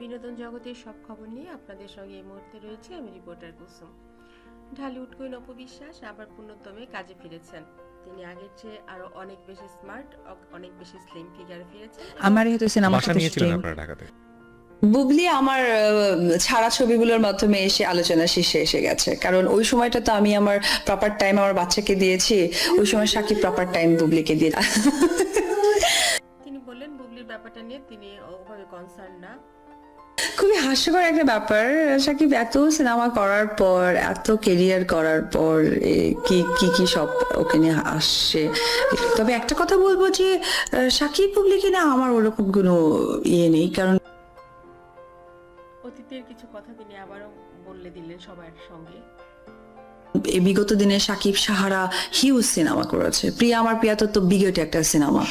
বিনোদন জগতের সব খবর নিয়ে আপনাদের সঙ্গে এই মুহূর্তে রয়েছে আমি রিপোর্টার কুসুম। ঢালিউড কুইন অপবিশ্বাস আবার পূর্ণতমে কাজে ফিরেছেন। তিনি আগের চেয়ে আরও অনেক বেশি স্মার্ট অনেক বেশি স্লিম ফিগারে ফিরেছেন। আমার হয়তো সিনেমা বাসা নিয়েছিলেন আপনারা ঢাকাতে? বুবলি আমার ছাড়া ছবিগুলোর মাধ্যমে এসে আলোচনা শীর্ষে এসে গেছে। কারণ ওই সময়টা তো আমি আমার প্রপার টাইম আমার বাচ্চাকে দিয়েছি ওই সময় সাকিব প্রপার টাইম বুবলিকে দিয়ে তিনি বললেন বুবলির ব্যাপারটা নিয়ে তিনি ওভাবে কনসার্ন না। খুবই হাস্যকর একটা ব্যাপার। সাকিব, এত সিনেমা করার পর, এত কেরিয়ার করার পর কি কি কি সব ওকে নিয়ে আসছে তবে একটা কথা বলব যে সাকিব পাবলিকে না আমার ওরকম কোনো ইয়ে নেই, কারণ অতীতের কিছু কথা তিনি আবারও বললে দিলেন সবার সঙ্গে। বিগত দিনে সাকিব সাহারা হিউজ সিনেমা করেছে। প্রিয়া আমার প্রিয়া তো তো বিগট একটা সিনেমা।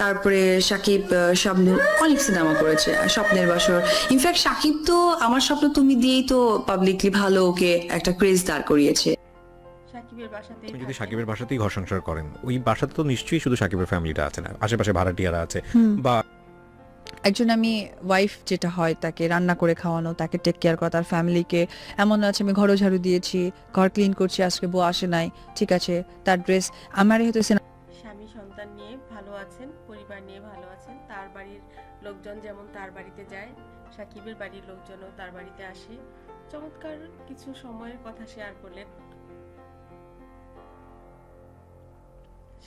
তারপরে সাকিব স্বপ্ন অনেক সিনেমা করেছে স্বপ্নের বাসর। ইনফ্যাক্ট সাকিব তো আমার স্বপ্ন তুমি দিয়েই তো পাবলিকলি ভালো ওকে একটা ক্রেজ দাঁড় করিয়েছে। সাকিবের বাসাতে আপনি যদি সাকিবের বাসাতেই ঘর সংসার করেন ওই বাসাতে তো নিশ্চয়ই শুধু সাকিবের ফ্যামিলিটা আছে না আশেপাশে ভাড়াটিয়ারা আছে বা একজন আমি ওয়াইফ যেটা হয়, তাকে রান্না করে খাওয়ানো, তাকে টেক কেয়ার করা, তার ফ্যামিলিকে এমন আছে আমি ঘরও ঝাড়ু দিয়েছি, ঘর ক্লিন করছি, আজকে বউ আসে নাই, ঠিক আছে, তার ড্রেস আমারই হয়তো স্বামী সন্তান নিয়ে ভালো আছেন, পরিবার নিয়ে ভালো আছেন, তার বাড়ির লোকজন যেমন তার বাড়িতে যায়, সাকিবের বাড়ির লোকজনও তার বাড়িতে আসে। চমৎকার কিছু সময়ের কথা শেয়ার করলেন।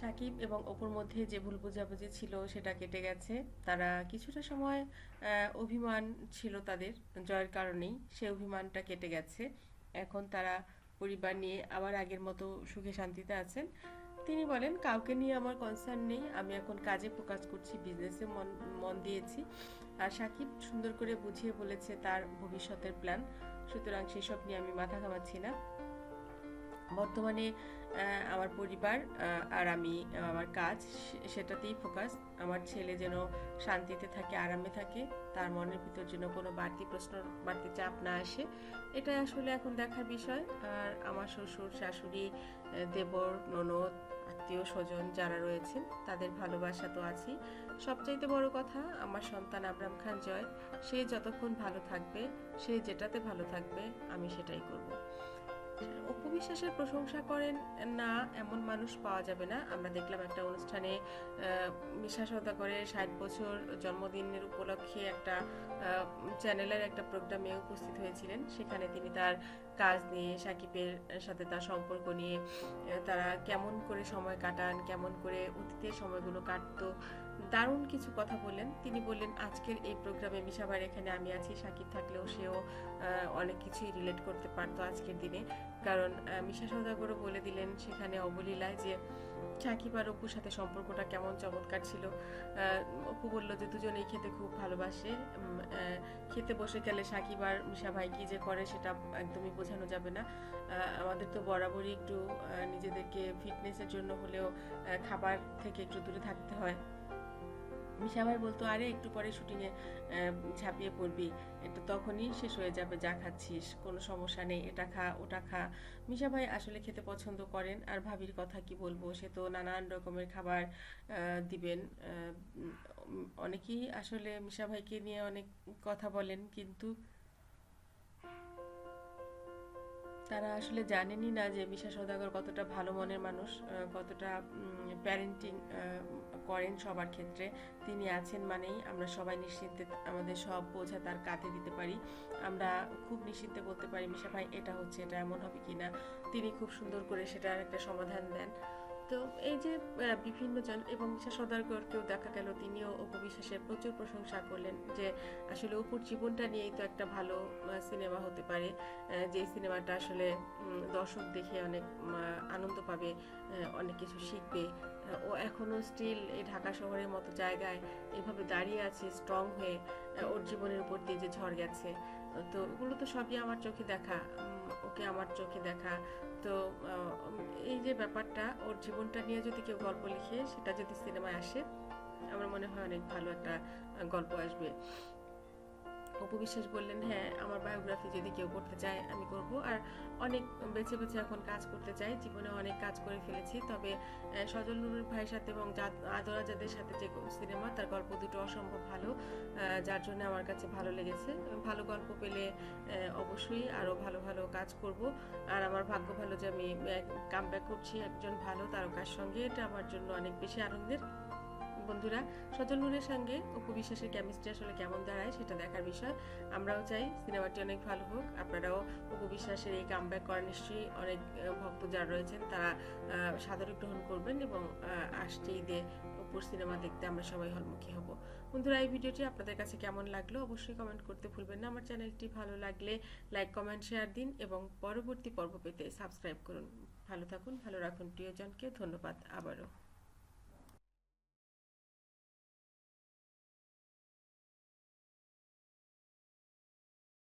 সাকিব এবং অপুর মধ্যে যে ভুল বোঝাবুঝি ছিল সেটা কেটে গেছে। তারা কিছুটা সময় অভিমান ছিল তাদের, জয়ের কারণেই সে অভিমানটা কেটে গেছে। এখন তারা পরিবার নিয়ে আবার আগের মতো সুখে শান্তিতে আছেন। তিনি বলেন, কাউকে নিয়ে আমার কনসার্ন নেই। আমি এখন কাজে ফোকাস করছি বিজনেসে মন মন দিয়েছি। আর সাকিব সুন্দর করে বুঝিয়ে বলেছে তার ভবিষ্যতের প্ল্যান সুতরাং সেসব নিয়ে আমি মাথা ঘামাচ্ছি না। বর্তমানে আমার পরিবার আর আমি আমার কাজ সেটাতেই ফোকাস আমার ছেলে যেন শান্তিতে থাকে, আরামে থাকে, তার মনের ভিতর যেন কোনো বাড়তি প্রশ্ন, বাড়তি চাপ না আসে এটা আসলে এখন দেখার বিষয়। আর আমার শ্বশুর, শাশুড়ি দেবর, ননদ, আত্মীয় স্বজন যারা রয়েছেন, তাদের ভালোবাসা তো আছেই। সবচাইতে বড় কথা, আমার সন্তান আবরাম খান জয়। সে যতক্ষণ ভালো থাকবে, সে যেটাতে ভালো থাকবে, আমি সেটাই করব। অপু বিশ্বাসের প্রশংসা করেন, না, এমন মানুষ পাওয়া যাবে না। আমরা দেখলাম একটা অনুষ্ঠানে মিশা সওদাগরের ষাট বছর জন্মদিনের উপলক্ষে একটা চ্যানেলের একটা প্রোগ্রামে উপস্থিত হয়েছিলেন। সেখানে তিনি তার কাজ নিয়ে, সাকিবের সাথে তার সম্পর্ক নিয়ে তারা কেমন করে সময় কাটান, কেমন করে অতীতের সময়গুলো কাটতো দারুণ কিছু কথা বললেন। তিনি বললেন, আজকের এই প্রোগ্রামে মিশাবার এখানে আমি আছি, সাকিব থাকলেও সেও অনেক কিছুই রিলেট করতে পারতো আজকের দিনে। কারণ মিশা সৌদাগরও বলে দিলেন সেখানে অবলীলায় যে সাকিব আর অপুর সাথে সম্পর্কটা কেমন চমৎকার ছিল। অপু বলল যে দুজনেই খেতে খুব ভালোবাসে। খেতে বসে গেলে সাকিব আর মিশা ভাই কি যে করে সেটা একদমই বোঝানো যাবে না। আমাদের তো বরাবরই একটু নিজেদেরকে ফিটনেসের জন্য হলেও খাবার থেকে একটু দূরে থাকতে হয়। ভাই বলতো, আরে, একটু পরে শুটিংয়ে ঝাঁপিয়ে পড়বি। এটা তখনই শেষ হয়ে যাবে, যা খাচ্ছিস, কোনো সমস্যা নেই, এটা খা, ওটা খা। মিশা ভাই আসলে খেতে পছন্দ করেন, আর ভাবির কথা কি বলব, সে তো নানান রকমের খাবার দিবেন অনেকেই আসলে মিশা ভাইকে নিয়ে অনেক কথা বলেন, কিন্তু তারা আসলে জানেনই না যে মিশা সদাগর কতটা ভালো মনের মানুষ কতটা প্যারেন্টিং করেন সবার ক্ষেত্রে। তিনি আছেন মানেই আমরা সবাই নিশ্চিন্তে আমাদের সব বোঝা তার কাঁধে দিতে পারি। আমরা খুব নিশ্চিন্তে বলতে পারি, মিশা ভাই, এটা হচ্ছে, এটা এমন হবে কিনা? তিনি খুব সুন্দর করে সেটার একটা সমাধান দেন। তো এই যে বিভিন্ন জন এবং সদাগরকেও দেখা গেল, তিনিও অপবিশ্বাসের প্রচুর প্রশংসা করলেন যে আসলে অপুর জীবনটা নিয়েই তো একটা ভালো সিনেমা হতে পারে। যে সিনেমাটা আসলে দর্শক দেখে অনেক আনন্দ পাবে অনেক কিছু শিখবে। ও এখনও স্টিল এই ঢাকা শহরের মতো জায়গায় এভাবে দাঁড়িয়ে আছে স্ট্রং হয়ে ওর জীবনের উপর দিয়ে যে ঝড় গেছে। তো ওগুলো তো সবই আমার চোখে দেখা ওকে আমার চোখে দেখা। তো এই যে ব্যাপারটা, ওর জীবনটা নিয়ে যদি কেউ গল্প লিখে, সেটা যদি সিনেমায় আসে, আমার মনে হয় অনেক ভালো একটা গল্প আসবে। অপু বিশ্বাস বললেন হ্যাঁ আমার বায়োগ্রাফি যদি কেউ করতে চায়, আমি করব। আর অনেক বেছে বেছে এখন কাজ করতে চাই, জীবনে অনেক কাজ করে ফেলেছি। তবে সজল নুরের ভাইয়ের সাথে এবং আদর আজাদের সাথে যে সিনেমা তার গল্প দুটো অসম্ভব ভালো যার জন্য আমার কাছে ভালো লেগেছে। ভালো গল্প পেলে অবশ্যই আরও ভালো ভালো কাজ করব। আর আমার ভাগ্য ভালো যে আমি কাম করছি একজন ভালো তারকার সঙ্গে, এটা আমার জন্য অনেক বেশি আনন্দের। বন্ধুরা, সজল নূরের সঙ্গে অপু বিশ্বাসের কেমিস্ট্রি আসলে কেমন দাঁড়ায় সেটা দেখার বিষয়। আমরাও চাই সিনেমাটি অনেক ভালো হোক। আপনারাও অপু বিশ্বাসের এই কাম ব্যাক করা নিশ্চয়ই অনেক ভক্ত যারা রয়েছেন তারা সাদরে গ্রহণ করবেন এবং আসছে ঈদে অপুর সিনেমা দেখতে আমরা সবাই হলমুখী হব। বন্ধুরা, এই ভিডিওটি আপনাদের কাছে কেমন লাগল অবশ্যই কমেন্ট করতে ভুলবেন না। আমার চ্যানেলটি ভালো লাগলে লাইক কমেন্ট শেয়ার দিন এবং পরবর্তী পর্ব পেতে সাবস্ক্রাইব করুন। ভালো থাকুন, ভালো রাখুন প্রিয়জনকে। ধন্যবাদ আবারও।